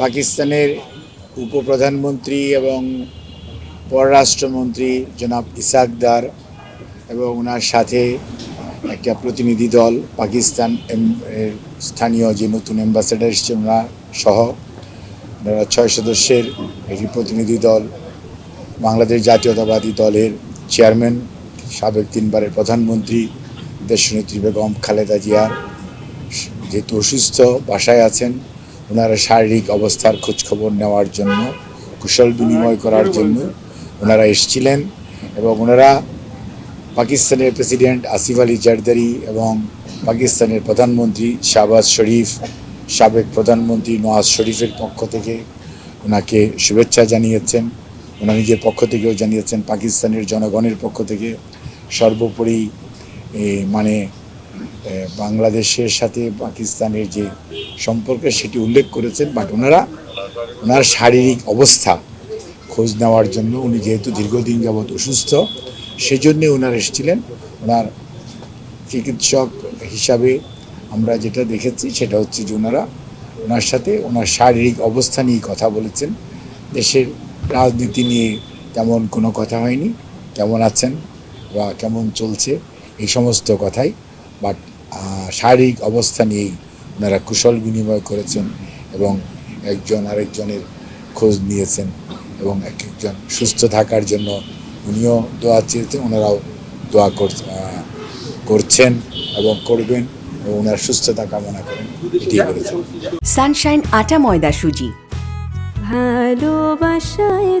পাকিস্তানের উপপ্রধানমন্ত্রী এবং পররাষ্ট্রমন্ত্রী জনাব ইসাকদার এবং ওনার সাথে একটা প্রতিনিধি দল, পাকিস্তান স্থানীয় যে নতুন অ্যাম্বাসেডার ওনার সহ, ওনারা ছয় সদস্যের একটি প্রতিনিধি দল, বাংলাদেশ জাতীয়তাবাদী দলের চেয়ারম্যান সাবেক তিনবারের প্রধানমন্ত্রী, দেশনেত্রী বেগম খালেদা জিয়া যেহেতু অসুস্থ, বাসায় আছেন ওনারা শারীরিক অবস্থার খোঁজখবর নেওয়ার জন্য, কুশল বিনিময় করার জন্য ওনারা এসেছিলেন এবং ওনারা পাকিস্তানের প্রেসিডেন্ট আসিফ আলী জারদারি এবং পাকিস্তানের প্রধানমন্ত্রী শাহবাজ শরীফ, সাবেক প্রধানমন্ত্রী নওয়াজ শরীফের পক্ষ থেকে ওনাকে শুভেচ্ছা জানিয়েছেন। ওনার নিজের পক্ষ থেকেও জানিয়েছেন, পাকিস্তানের জনগণের পক্ষ থেকে সর্বোপরি মানে বাংলাদেশের সাথে পাকিস্তানের যে সম্পর্ক, সেটি উল্লেখ করেছেন। বাট ওনারা, ওনার শারীরিক অবস্থা খোঁজ নেওয়ার জন্য উনি যেহেতু দীর্ঘদিন যাবৎ অসুস্থ, সেজন্যে ওনার এসেছিলেন। ওনার চিকিৎসক হিসাবে আমরা যেটা দেখেছি, সেটা হচ্ছে যে ওনারা ওনার সাথে ওনার শারীরিক অবস্থা নিয়ে কথা বলেছেন। দেশের রাজনীতি নিয়ে তেমন কোনো কথা হয়নি, কেমন আছেন বা কেমন চলছে, এই সমস্ত কথাই। বাট শারীরিক অবস্থা নিয়েই ওনারা কুশল বিনিময় করেছেন এবং একজন আরেকজনের খোঁজ নিয়েছেন এবং এক একজন সুস্থ থাকার জন্য উনিও দোয়া চেয়েছেন ওনারাও দোয়া কর- করছেন এবং করবেন এবং ওনার সুস্থতা কামনা করেন এটি বলেছেন। সানশাইন আটা ময়দা সুজি। ভালোবাসায়